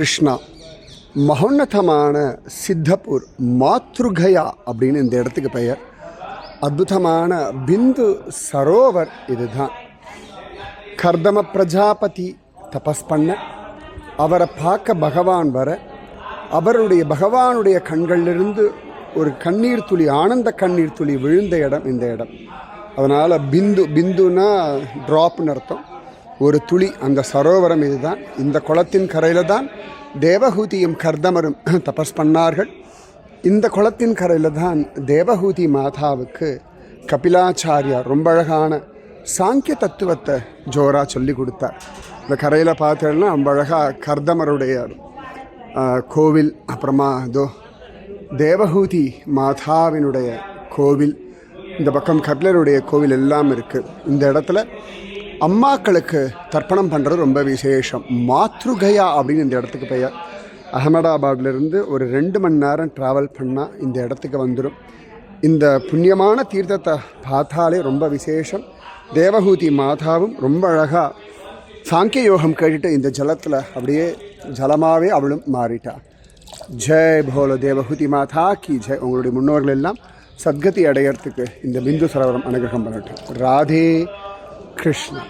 கிருஷ்ணா மகோன்னதமான சித்தப்பூர் மாத்ருகயா அப்படின்னு இந்த இடத்துக்கு பெயர். அற்புதமான பிந்து சரோவர் இதுதான். கர்தம பிரஜாபதி தபஸ் பண்ண அவரை பார்க்க பகவான் வர அவருடைய பகவானுடைய கண்களிலிருந்து ஒரு கண்ணீர் துளி ஆனந்த கண்ணீர் துளி விழுந்த இடம் இந்த இடம். அதனால் பிந்து பிந்துனா ட்ராப்னு அர்த்தம். ஒரு துளி அந்த சரோவரம் இதுதான். இந்த குளத்தின் கரையில் தான் தேவஹூதியும் கர்தமரும் தபஸ் பண்ணார்கள். இந்த குளத்தின் கரையில் தான் தேவஹூதி மாதாவுக்கு கபிலாச்சாரியார் ரொம்ப அழகான சாங்கிய தத்துவத்தை ஜோரா சொல்லி கொடுத்தார். இந்த கரையில் பார்த்தோம்னா ரொம்ப அழகாக கர்தமருடைய கோவில் அப்புறமா அதோ தேவஹூதி மாதாவினுடைய கோவில். இந்த பக்கம் கபிலருடைய கோவில் எல்லாம் இருக்குது இந்த இடத்துல அம்மாக்களுக்கு தர்ப்பணம் பண்ணுறது ரொம்ப விசேஷம். மாத்ருகயா அப்படின்னு இந்த இடத்துக்கு பெயர். அகமதாபாத்லேருந்து ஒரு ரெண்டு மணி நேரம் ட்ராவல் பண்ணால் இந்த இடத்துக்கு வந்துடும் இந்த புண்ணியமான தீர்த்தத்தை பார்த்தாலே ரொம்ப விசேஷம். தேவஹூதி மாதாவும் ரொம்ப அழகாக சாங்கிய யோகம் கேட்டுட்டு இந்த ஜலத்தில் அப்படியே ஜலமாகவே அவளும் மாறிட்டா. ஜெய் போல தேவஹூதி மாதா கி ஜெய். உங்களுடைய முன்னோர்கள் எல்லாம் சத்கதி அடையறதுக்கு இந்த பிந்து சரவரம் அனுகிரகம் பண்ணட்டும். ராதே கிருஷ்ணா